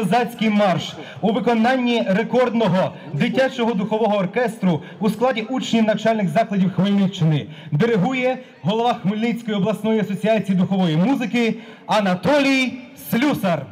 Козацький марш у виконанні рекордного дитячого духового оркестру у складі учнів навчальних закладів Хмельниччини диригує голова Хмельницької обласної асоціації духової музики Анатолій Слюсар.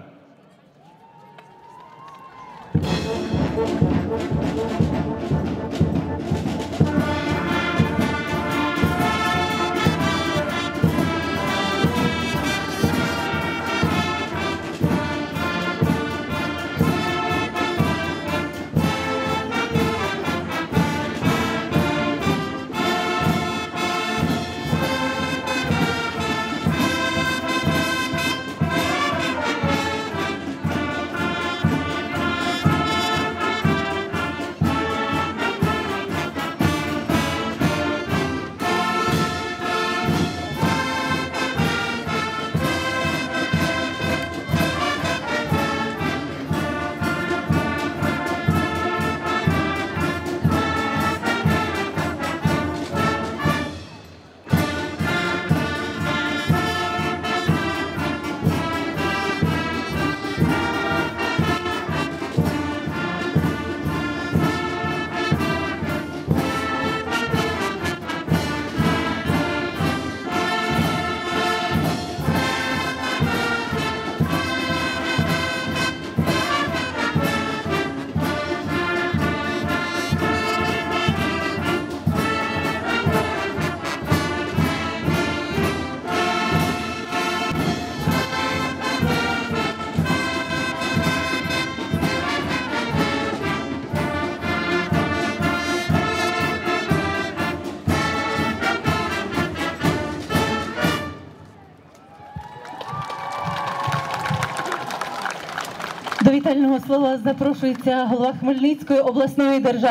До вітального слова запрошується голова Хмельницької обласної державної